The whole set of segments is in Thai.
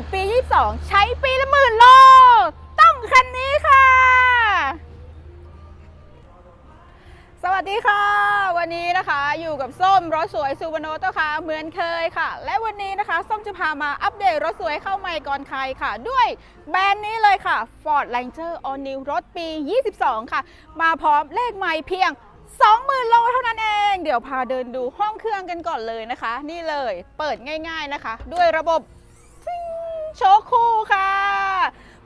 ดปี 22 ใช้ปีละหมื่นโล ต้องคันนี้ค่ะ สวัสดีค่ะ วันนี้นะคะอยู่กับส้มรถสวยซูบโนโตค่ะ เหมือนเคยค่ะ และวันนี้นะคะ ส้มจะพามาอัปเดตรถสวยเข้าใหม่ก่อนใครค่ะ ด้วยแบรนด์นี้เลยค่ะ Ford Ranger All New รถปี 22 ค่ะ มาพร้อมเลขใหม่เพียง20,000โลเท่านั้นเอง เดี๋ยวพาเดินดูห้องเครื่องกันก่อนเลยนะคะ นี่เลยเปิดง่าย ๆนะคะ ด้วยระบบ โชคคู่ค่ะ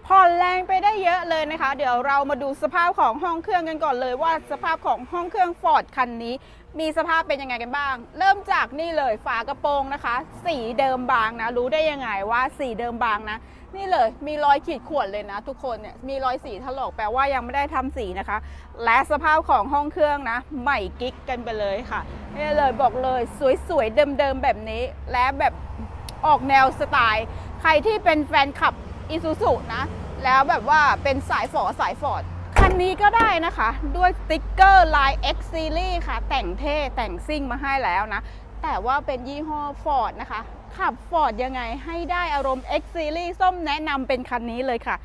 ผ่อนแรงไปได้เยอะเลยนะคะ เดี๋ยวเรามาดูสภาพของห้องเครื่องกันก่อนเลย ว่าสภาพของห้องเครื่องฟอร์ดคันนี้ มีสภาพเป็นยังไงกันบ้าง เริ่มจากนี่เลยฝากระโปรงนะคะ สีเดิมบางนะ รู้ได้ยังไงว่าสีเดิมบางนะ นี่เลยมีรอยขีดข่วนเลยนะ ทุกคนเนี่ยมีรอยสีถลอกแปลว่ายังไม่ได้ทำสีนะคะ และสภาพของห้องเครื่องนะ ใหม่กิ๊กกันไปเลยค่ะนี่เลยบอกเลยสวยๆเดิมๆแบบนี้ และแบบออกแนวสไตล์ ใครที่เป็นแฟนคลับอีซูซุนะ แล้วแบบว่าเป็นสายฝอสายฟอร์ดคันนี้ก็ได้นะคะ ด้วยสติ๊กเกอร์ลาย X Series ค่ะ แต่งเท่แต่งซิ่งมาให้แล้วนะ แต่ว่าเป็นยี่ห้อ Ford นะคะ ขับ Ford ยังไงให้ได้อารมณ์ X Series ส้มแนะนำเป็นคันนี้เลยค่ะ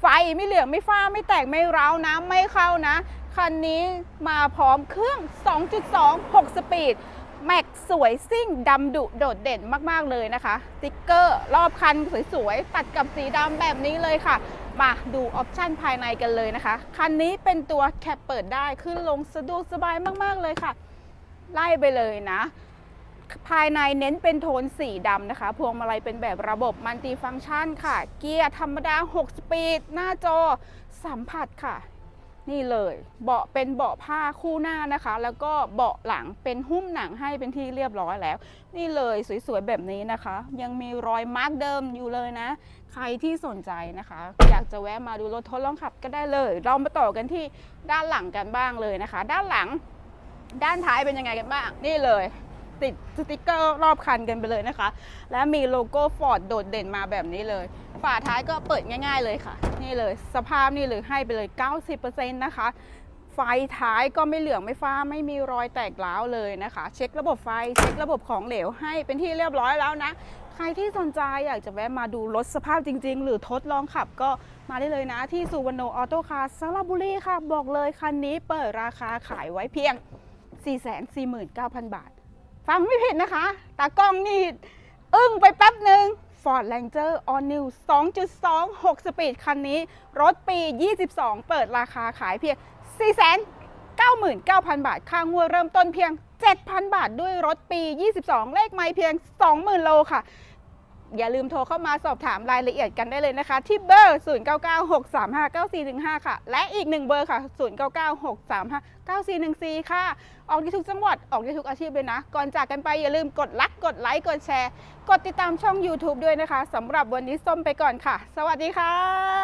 ไฟไม่เหลืองไม่ฟ้าไม่แตกไม่ร้าวน้ำไม่เข้านะ คันนี้มาพร้อมเครื่อง 2.2 6 สปีด แม็กสวยซิ่งดำดุโดดเด่นมากๆเลยนะคะสติ๊กเกอร์รอบคันสวยๆ ตัดกับสีดำแบบนี้เลยค่ะ มาดูออปชันภายในกันเลยนะคะ คันนี้เป็นตัวแคปเปิดได้ขึ้นลงสะดวกสบายมากๆเลยค่ะ ไล่ไปเลยนะ ภายในเน้นเป็นโทนสีดำนะคะ พวงมาลัยเป็นแบบระบบมัลติฟังก์ชันค่ะ เกียร์ธรรมดา 6 สปีด หน้าจอสัมผัสค่ะ นี่เลยเบาะเป็นเบาะผ้าคู่หน้านะคะ แล้วก็เบาะหลังเป็นหุ้มหนังให้เป็นที่เรียบร้อยแล้ว นี่เลยสวยๆแบบนี้นะคะ ยังมีรอยมาร์กเดิมอยู่เลยนะ ใครที่สนใจนะคะ อยากจะแวะมาดูรถทดลองขับก็ได้เลย เรามาต่อกันที่ด้านหลังกันบ้างเลยนะคะ ด้านหลัง ด้านท้ายเป็นยังไงกันบ้าง นี่เลย ติดสติกเกอร์รอบคันกันไปเลยนะคะ และมีโลโก้ฟอร์ดโดดเด่นมาแบบนี้เลย ฝาท้ายก็เปิดง่าย ๆเลยค่ะ นี่เลยสภาพนี่เลยให้ไปเลย 90%นะคะ ไฟท้ายก็ไม่เหลืองไม่ฟ้าไม่มีรอยแตกร้าวเลยนะคะ เช็คระบบไฟเช็คระบบของเหลวให้เป็นที่เรียบร้อยแล้วนะใครที่สนใจอยากจะแวะมาดูรถสภาพจริง ๆ หรือทดลองขับก็มาได้เลยนะ ที่สุวรรณออโต้คาร์สระบุรีค่ะ บอกเลยคันนี้เปิดราคาขายไว้เพียง 449,000 บาท ฟังไม่ผิดนะคะ ตากล้องนี่อึ้งไปแป๊บหนึ่ง Ford Ranger All New 2.2 6 สปีดคันนี้ รถปี 22 เปิดราคาขายเพียง 499,000 บาท ค่างวดเริ่มต้นเพียง 7,000 บาทด้วยรถปี 22 เลขไม่เพียง 20,000 โลค่ะ อย่าลืมโทรเข้ามาสอบถามรายละเอียดกันได้เลยนะคะ ที่เบอร์ 0996359415 ค่ะ และอีกหนึ่งเบอร์ค่ะ 0996359414 ค่ะ ออกได้ทุกจังหวัดออกได้ทุกอาชีพเลยนะ ก่อนจากกันไปอย่าลืมกดลักกดไลค์กดแชร์ กดติดตามช่อง YouTube ด้วยนะคะสำหรับวันนี้ส้มไปก่อนค่ะ สวัสดีค่ะ